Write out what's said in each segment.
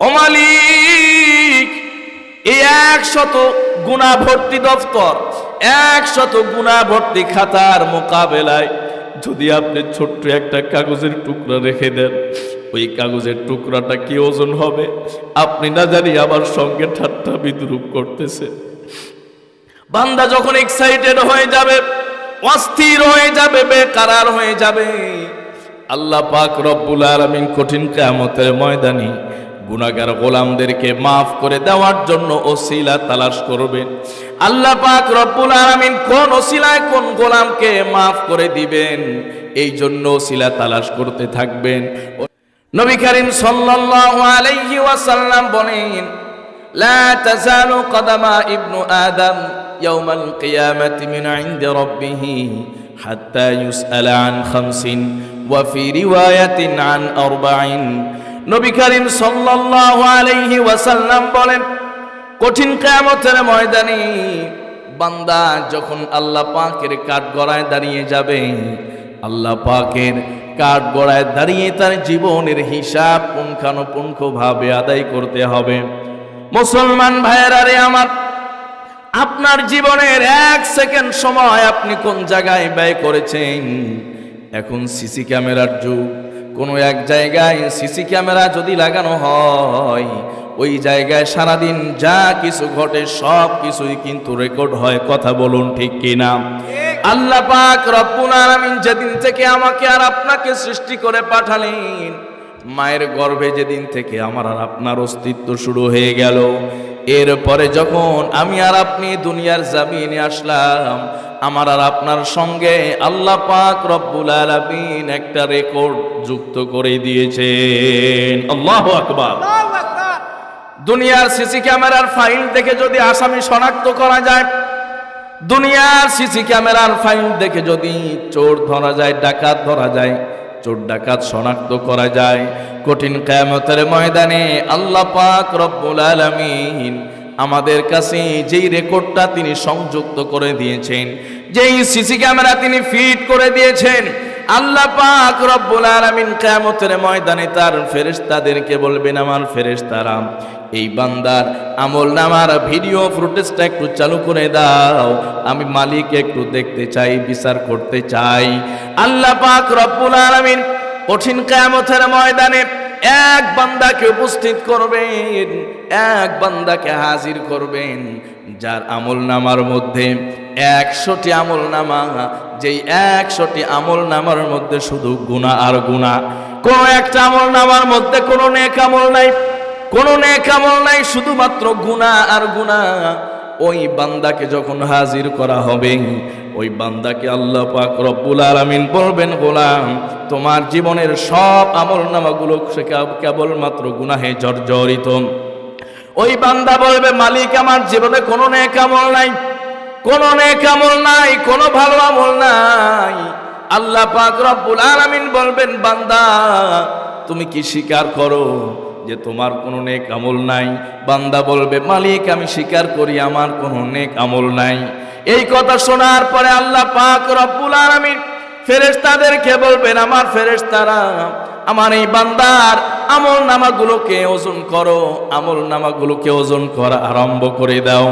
ও মালিক, এই একশত গুণা ভর্তি দফতর, একশত গুণা ভর্তি খাতার মোকাবেলায় যদি আপনি ছোট্ট একটা কাগজের টুকরা রেখে দেন, ওই কাগজের টুকরাটা কি ওজন হবে? আপনি না জানি আমার সঙ্গে ঠাট্টা বিদ্রুপ করতেছে। বান্দা যখন এক্সাইটেড হয়ে যাবে, অস্থির হয়ে যাবে, বেকারার হয়ে যাবে, আল্লাহ পাক রব্বুল আলামিন কঠিন কিয়ামতের ময়দানে গুণাগার গোলামদেরকে মাফ করে দেওয়ার জন্য ওসিলা তালাশ করবেন। আল্লাহ পাক রব্বুল আলামিন কোন ওসিলায় কোন গোলামকে মাফ করে দিবেন, এই জন্য ওসিলা তালাশ করতে থাকবেন। নবী করিম সাল্লাল্লাহু আলাইহি ওয়াসাল্লাম বলেন, লা তাযালু কদামা ইবনু আদম ইয়াউমাল কিয়ামাতি মিন ইনদি রাব্বিহি হাত্তা ইউসআলা আন খামসিন ওয়া ফি রিওয়ায়াতিন আন আরবাইন নবী করিম সাল্লাল্লাহু আলাইহি ওয়াসাল্লাম বলেন, কঠিন কিয়ামতের ময়দানে বান্দা যখন আল্লাহ পাকের কাঠ গড়ায় দাঁড়িয়ে যাবে, আল্লাহ পাকের কাঠ গড়ায় দাঁড়িয়ে তার জীবনের হিসাব পুঙ্খানুপুঙ্খভাবে আদায় করতে হবে। মুসলমান ভাইয়েরা রে আমার, আপনার জীবনের এক সেকেন্ড সময় আপনি কোন জায়গায় ব্যয় করেছেন? এখন সিসি ক্যামেরার যুগ। কোনো এক জায়গায় সিসি ক্যামেরা যদি লাগানো হয় ওই জায়গায় সারাদিন যা কিছু ঘটে সব কিছুই কিন্তু রেকর্ড হয় কথা বলুন ঠিক কিনা? আল্লাহ পাক রব্বুল আলামিন যেদিন থেকে আমাকে আর আপনাকে সৃষ্টি করে পাঠালেন মায়ের গর্ভে যেদিন থেকে আমার আর আপনার অস্তিত্ব শুরু হয়ে গেল। এরপরে যখন আমি আর আপনি দুনিয়ার জামিনে আসলাম আমার আর আপনার সঙ্গে আল্লাহ পাক রব্বুল আলামিন একটা রেকর্ড যুক্ত করে দিয়েছেন। আল্লাহু আকবার। দুনিয়ার সিসি ক্যামেরার ফাইল দেখে যদি আসামি শনাক্ত করা যায় দুনিয়ার সিসি ক্যামেরার ফাইল দেখে যদি চোর ধরা যায় ডাকাত ধরা যায় চোর ডাকাত শনাক্ত করা যায় কঠিন কেয়ামতের ময়দানে আল্লাহ পাক রব্বুল আলামিন আমাদের কাছে যেই রেকর্ডটা তিনি সংযুক্ত করে দিয়েছেন, যেই সিসি ক্যামেরা তিনি ফিট করে দিয়েছেন, আল্লাহ পাক রব্বুল আলামিন কিয়ামতের ময়দানে তার ফেরেশতাদেরকে বলবেন, আমার ফেরেশতারা, এই বান্দার আমল নামার ভিডিও ফুটেজটা একটু চালু করে দাও, আমি মালিক একটু দেখতে চাই, বিচার করতে চাই। আল্লাহ পাক রব্বুল আলামিন কঠিন কিয়ামতের ময়দানে এক বান্দাকে উপস্থিত করবেন, এক বান্দাকে হাজির করবেন, যার আমল নামার মধ্যে একশোটি আমল নামা, যেই একশোটি আমল নামার মধ্যে শুধু গুণা আর গুণা কোনো একটা আমল নামার মধ্যে কোনো নেক আমল নাই, কোনো নেক আমল নাই, শুধুমাত্র গুণা আর গুণা ওই বান্দাকে যখন হাজির করা হবে, ওই বান্দাকে আল্লাহ পাক রব্বুল আলামিন বলবেন, গোলাম, তোমার জীবনের সব আমল নামাগুলো সে কেবলমাত্র গুনাহে জর্জরিত। ওই বান্দা বলবে, মালিক, আমার জীবনে কোনো নেক আমল নাই, কোনো নেক আমল নাই, কোনো ভালো আমল নাই। আল্লাহ পাক রব্বুল আলামিন বলবেন, বান্দা, তুমি কি স্বীকার করো যে তোমার কোনো নেক আমল নাই। বান্দা বলবে, মালিক, আমি স্বীকার করি, আমার কোনো নেক আমল নাই। এই কথা শোনার পরে আল্লাহ পাক রব্বুল আলামিন ফেরেশতাদেরকে বলবেন, আমার ফেরেশতারা, আমার এই বান্দার আমল নামাগুলোকে ওজন করো, আমল নামাগুলোকে ওজন করা আরম্ভ করে দাও।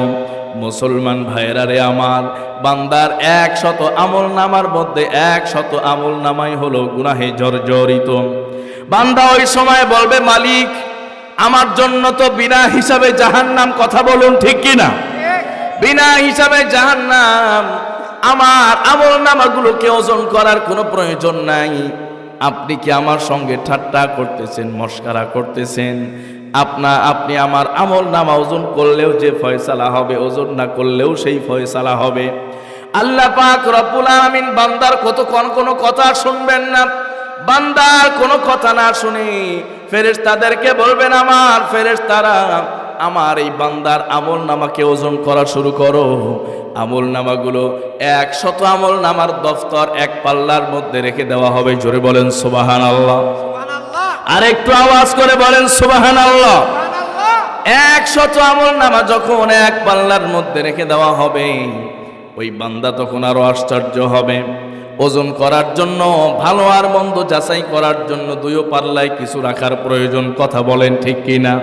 মুসলমান ভাইয়েরা রে আমার, বান্দার এক শত আমল নামার মধ্যে এক শত আমল নামাই হলো গুনাহে জর্জরিত। বান্দা ওই সময় বলবে, মালিক আমার জন্য তো বিনা হিসাবে জাহান নাম কথা বলুন ঠিক কিনা? বিনা হিসাবে জাহান নাম আমার আমল নামাগুলোকে ওজন করার কোনো প্রয়োজন নাই। আপনি কি আমার সঙ্গে ঠাট্টা করতেছেন, মস্কারা করতেছেন? আপনা, আপনি আমার আমল নামা ওজন করলেও যে ফয়সালা হবে, ওজন না করলেও সেই ফয়সালা হবে। আল্লাহ পাক রব্বুল আলামিন বান্দার কত কোন কোনো কথা শুনবেন না। বান্দার কোনো কথা না শুনে। ফেরেশ তাদেরকে বলবেন আমার ফেরেশ তারা আমার এই বান্দার আমল নামাকে ওজন করা শুরু করো। আমল নামাগুলো একশত আমল নামার দফতর এক পাল্লার মধ্যে রেখে দেওয়া হবে। জোরে বলেন সুবাহান আল্লাহ আর একটু আওয়াজ করে বলেন সুবাহান আল্লাহ একশত আমল নামা যখন এক পাল্লার মধ্যে রেখে দেওয়া হবে ওই বান্দা তখন আরও আশ্চর্য হবে। ওজন করার জন্য, ভালো আর মন্দ যাচাই করার জন্য দুইও পাল্লায় কিছু রাখার প্রয়োজন, কথা বলেন ঠিক কিনা?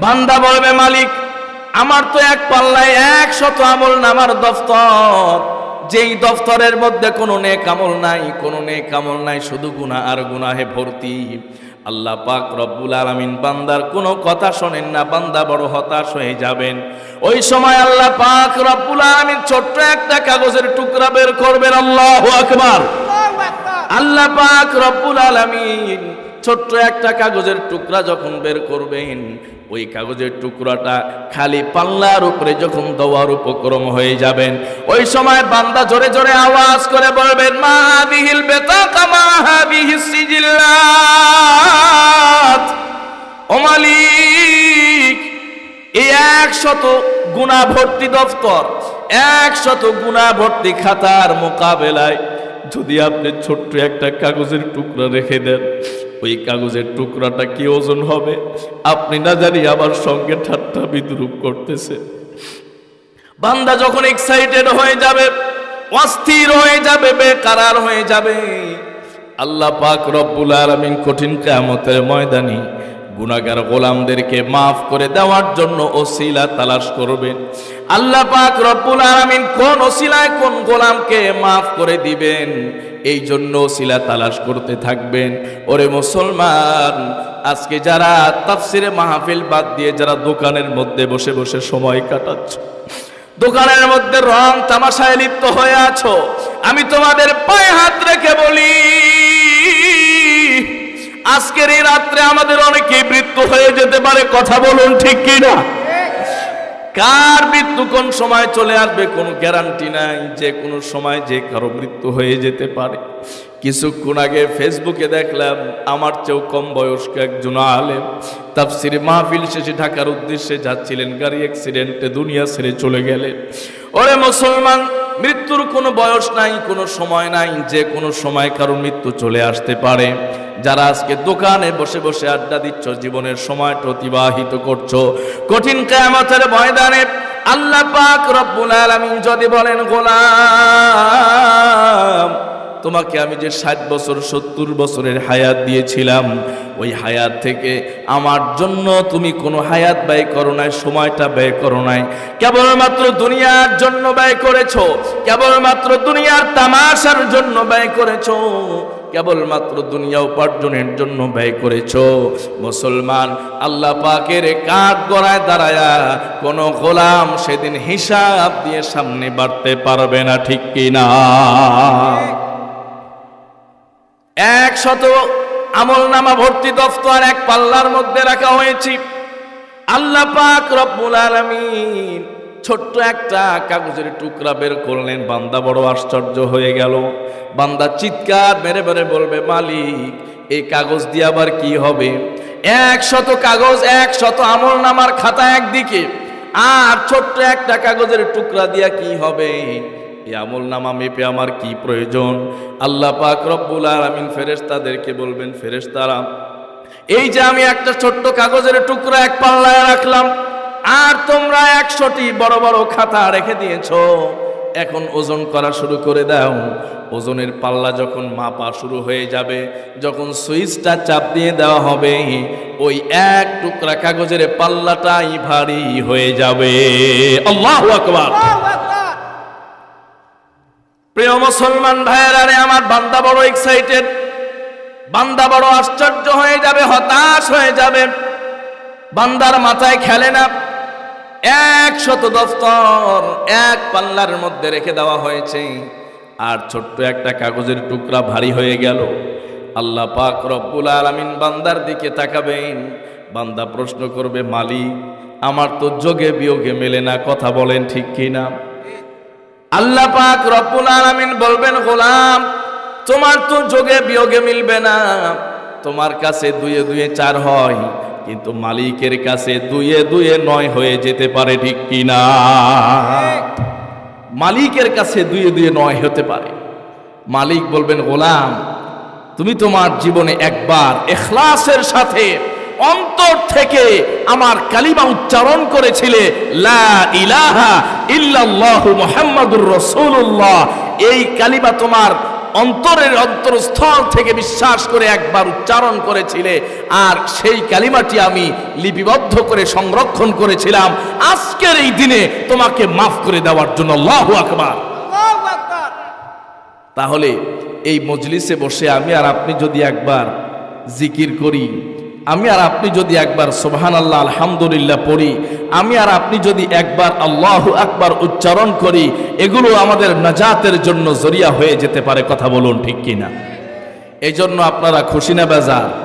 বান্দা বলবে, মালিক, আমার তো এক পাল্লায় এক শত আমল নামার দফতর। যেই দফতরের মধ্যে কোনো নেক আমল নাই, কোনো নেক আমল নাই, শুধু গুণা আর গুনাহে ভর্তি। আল্লাহ পাক রব্বুল আলমিন বান্দার কোনো কথা শোনেন না, বান্দা বড় হতাশ হয়ে যাবেন। ওই সময় আল্লাহ পাক রব্বুল আলমিন ছোট্ট একটা কাগজের টুকরা বের করবেন, আল্লাহ আকবার। আল্লাহ পাক রব্বুল আলমিন ছোট্ট একটা কাগজের টুকরা যখন বের করবেন ওই কাগজের টুকরাটা খালি পাল্লার উপরে যখন দেওয়ার উপক্রম হয়ে যাবেন, ওই সময় বান্দা জোরে জোরে আওয়াজ করে বলবেন, মা বিহিল বেতাকা মা বিহিস ও মালিক, এই একশত গুণা ভর্তি দফতর, একশত গুণা ভর্তি খাতার মোকাবেলায় যদি আপনি ছোট্ট একটা কাগজের টুকরা রেখে দেন ওই কাগজের টুকরাটা কি ওজন হবে? আপনি না জানি আমার সঙ্গে ঠাট্টা বিদ্রুপ করতেছে। বান্দা যখন এক্সাইটেড হয়ে যাবে, অস্থির হয়ে যাবে, বেকারার হয়ে যাবে, আল্লাহ পাক রব্বুল আলামিন কঠিন কিয়ামতের ময়দানে গুনাহগার গোলামদেরকে মাফ করে দেওয়ার জন্য ওসিলা তালাশ করবেন আল্লাহ পাক রব্বুল আলামিন কোন ওসিলায় কোন গোলামকে মাফ করে দিবেন? এই জন্য শিলা তালাশ করতে থাকবেন। ওরে মুসলমান, আজকে যারা তাফসিরে মাহফিল বাদ দিয়ে যারা দোকানের মধ্যে বসে বসে সময় কাটাচ্ছ, দোকানের মধ্যে রং তামাশায় লিপ্ত হয়ে আছো, আমি তোমাদের পায়ে হাত রেখে বলি, আজকের এই রাত্রে আমাদের অনেকে মৃত্যু হয়ে যেতে পারে, কথা বলুন ঠিক কি না কার মৃত্যু কোন সময় চলে আসবে কোনো গ্যারান্টি নাই যে কোনো সময় যে কারও মৃত্যু হয়ে যেতে পারে। কিছুক্ষণ আগে ফেসবুকে দেখলাম, আমার চেয়েও কম বয়স্ক একজন আলেম। শ্রী মাহফিল শেষে ঢাকার উদ্দেশ্যে যাচ্ছিলেন, গাড়ি অ্যাক্সিডেন্টে দুনিয়া ছেড়ে চলে গেলেন। ওরে মুসলমান মৃত্যুর কোনো বয়স নাই, কোনো সময় নাই, যে কোনো সময় কারও মৃত্যু চলে আসতে পারে। যারা আজকে দোকানে বসে বসে আড্ডা দিচ্ছ, জীবনের সময়টা অতিবাহিত করছ, কঠিন কেয়ামতের ময়দানে আল্লাহ পাক রব্বুল আলামিন যদি বলেন, গোলাম তোমাকে আমি যে ষাট বছর, সত্তর বছরের হায়াত দিয়েছিলাম, ওই হায়াত থেকে আমার জন্য তুমি কোনো হায়াত ব্যয় করো নাই, সময়টা ব্যয় করো নাই। কেবলমাত্র দুনিয়ার জন্য ব্যয় করেছ, কেবলমাত্র দুনিয়ার তামাশার জন্য ব্যয় করেছ, কেবলমাত্র দুনিয়া উপার্জনের জন্য ব্যয় করেছ। মুসলমান, আল্লাহ পাকের কাঠ গড়ায় দাঁড়ায়া কোন গোলাম সেদিন হিসাব দিয়ে সামনে বাড়তে পারবে না, ঠিক কিনা? একশত আমল নামা ভর্তি দফতর এক পাল্লার মধ্যে রাখা হয়েছে। আল্লাহ পাক রব্বুল আলামিন ছোট্ট একটা কাগজের টুকরা বের করলেন। বান্দা বড় আশ্চর্য হয়ে গেল। বান্দা চিৎকার মেরে মেরে বলবে, মালিক, এই কাগজ দিয়ে আবার কি হবে? একশত কাগজ একশত আমল নামার খাতা একদিকে। আর ছোট্ট একটা কাগজের টুকরা দিয়া কি হবে? এই আমল নামা মেপে আমার কি প্রয়োজন? আল্লাহ পাক রব্বুল আলামিন ফেরেশতাদেরকে বলবেন, ফেরেশতারা, এই যে আমি একটা ছোট্ট কাগজের টুকরা এক পাল্লায় রাখলাম, আর তোমরা একশোটি বড় বড় খাতা রেখে দিয়েছ। এখন ওজন করা শুরু করে দাও। ওজনের পাল্লা যখন মাপা শুরু হয়ে যাবে, যখন সুইচটা চাপ দিয়ে দেওয়া হবে, ওই এক টুকরা কাগজের পাল্লাটাই ভারী হয়ে যাবে। আল্লাহ আকবার। প্রিয় মুসলমান ভাইয়েরা, রে, আমার বান্দা বড় এক্সাইটেড বান্দা বড় আশ্চর্য হয়ে যাবে, হতাশ হয়ে যাবে। বান্দার মাথায় খেলে না। এক শত দফতর, এক পাল্লার মধ্যে রেখে দেওয়া হয়েছে। আর ছোট্ট একটা কাগজের টুকরা ভারী হয়ে গেল। আল্লাহ পাক রব্বুল আলামিন বান্দার দিকে তাকাবেন। বান্দা প্রশ্ন করবে, মালিক, আমার তো যোগে বিয়োগে মেলে না, কথা বলেন ঠিক কিনা? আল্লাহ পাক রব্বুল আলামিন বলবেন, গোলাম, তোমার তো যোগে বিয়োগে মিলবে না। তোমার কাছে দুয়ে দুয়ে চার হয়, কিন্তু মালিকের কাছে দুয়ে দুয়ে নয় হয়ে যেতে পারে, ঠিক কিনা মালিকের কাছে দুয়ে দুয়ে নয় হতে পারে। মালিক বলবেন, গোলাম, তুমি তোমার জীবনে একবার এখলাসের সাথে অন্তর থেকে আমার কালিমা উচ্চারণ করেছিলে লা ইলাহা ইল্লাল্লাহু মুহাম্মাদুর রাসূলুল্লাহ। এই কালিমা তোমার অন্তরের অন্তরস্থল থেকে বিশ্বাস করে একবার উচ্চারণ করেছিলে আর সেই কালিমাটি আমি লিপিবদ্ধ করে সংরক্ষণ করেছিলাম। আজকের এই দিনে তোমাকে মাফ করে দেওয়ার জন্য আল্লাহ আকবার। আকবার। তাহলে এই মজলিসে বসে আমি আর আপনি যদি একবার জিকির করি আমি আর আপনি যদি একবার সোহান আল্লাহ আলহামদুলিল্লাহ পড়ি, আমি আর আপনি যদি একবার আল্লাহ আকবার উচ্চারণ করি, এগুলো আমাদের নাজাতের জন্য জরিয়া হয়ে যেতে পারে, কথা বলুন ঠিক কিনা? এই জন্য আপনারা খুশি না বেজার।